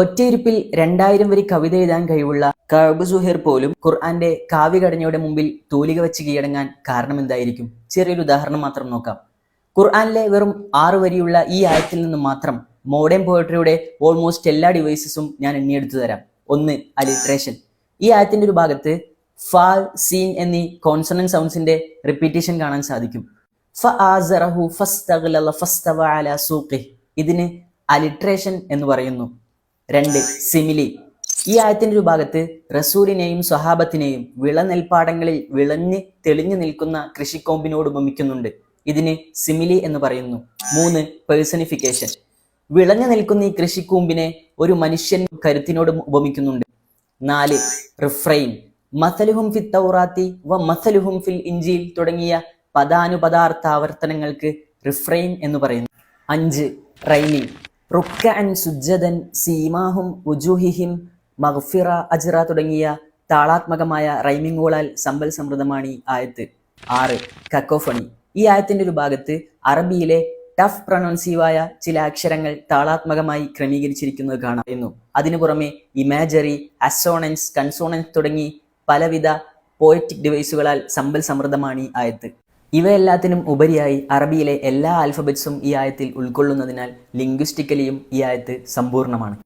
ഒറ്റയിരുപ്പിൽ രണ്ടായിരം വരി കവിത എഴുതാൻ കഴിവുള്ള കഅബ് സുഹൈർ പോലും ഖുർആന്റെ കാവ്യഘടനയുടെ മുമ്പിൽ തൂലിക വെച്ച് കീഴടങ്ങാൻ കാരണമെന്തായിരിക്കും ചെറിയൊരു ഉദാഹരണം മാത്രം നോക്കാം. ഖുർആനിലെ വെറും ആറ് വരിയുള്ള ഈ ആയത്തിൽ നിന്ന് മാത്രം മോഡേൺ പോയട്രിയുടെ ഓൾമോസ്റ്റ് എല്ലാ ഡിവൈസസും ഞാൻ എണ്ണിയെടുത്തു തരാം. ഒന്ന് അലിട്രേഷൻ ഈ ആയത്തിന്റെ ഒരു ഭാഗത്ത് ഫ സീൻ എന്നീ കോൺസണൻ സൗണ്ട്സിന്റെ റിപ്പീറ്റേഷൻ കാണാൻ സാധിക്കും. ഫ ഫസ്തവ അല സൂഖി ഇതിന് അലിട്രേഷൻ എന്ന് പറയുന്നു. രണ്ട് സിമിലി ഈ ആയത്തിന്റെ ഒരു ഭാഗത്ത് റസൂലിനെയും സ്വഹാബത്തിനെയും വിളനെൽപ്പാടങ്ങളിൽ വിളഞ്ഞ് തെളിഞ്ഞു നിൽക്കുന്ന കൃഷിക്കോമ്പിനോട് ഉപമിക്കുന്നുണ്ട്. ഇതിന് സിമിലി എന്ന് പറയുന്നു. മൂന്ന് പേഴ്സണിഫിക്കേഷൻ വിളഞ്ഞു നിൽക്കുന്ന ഈ കൃഷിക്കൂമ്പിനെ ഒരു മനുഷ്യൻ കരുത്തിനോട് ഉപമിക്കുന്നുണ്ട്. നാല് റിഫ്രൈൻ മസലുഹും ഫി തൗറാത്തി വ മസലുഹും ഫിൽ ഇഞ്ചിയിൽ തുടങ്ങിയ പദാനുപദാർത്ഥ ആവർത്തനങ്ങൾക്ക് എന്ന് പറയുന്നു. അഞ്ച് റൈമിംഗ് റുക്കഅൻ സുജ്ജദൻ സീമാഹും ഉജുഹിഹിം മഗ്ഫിറ അജ്റ തുടങ്ങിയ താളാത്മകമായ റൈമിങ്ങുകളാൽ സമ്പൽ സമൃദ്ധമാണ് ഈ ആയത്ത്. ആറ് കക്കോഫണി. ഈ ആയത്തിന്റെ ഒരു ഭാഗത്ത് അറബിയിലെ ടഫ് പ്രൊണൗൺസീവായ ചില അക്ഷരങ്ങൾ താളാത്മകമായി ക്രമീകരിച്ചിരിക്കുന്നത് കാണുന്നു അതിനു പുറമെ ഇമാജറി അസോണൻസ് കൺസോണൻസ് തുടങ്ങി പലവിധ പോയറ്റിക് ഡിവൈസുകളാൽ സമ്പൽ സമൃദ്ധമാണ് ഈ ആയത്ത്. ഇവയെല്ലാത്തിനും ഉപരിയായി അറബിയിലെ എല്ലാ ആൽഫബറ്റ്സും ഈ ആയത്തിൽ ഉൾക്കൊള്ളുന്നതിനാൽ ലിംഗ്വിസ്റ്റിക്കലിയും ഈ ആയത്ത് സമ്പൂർണമാണ്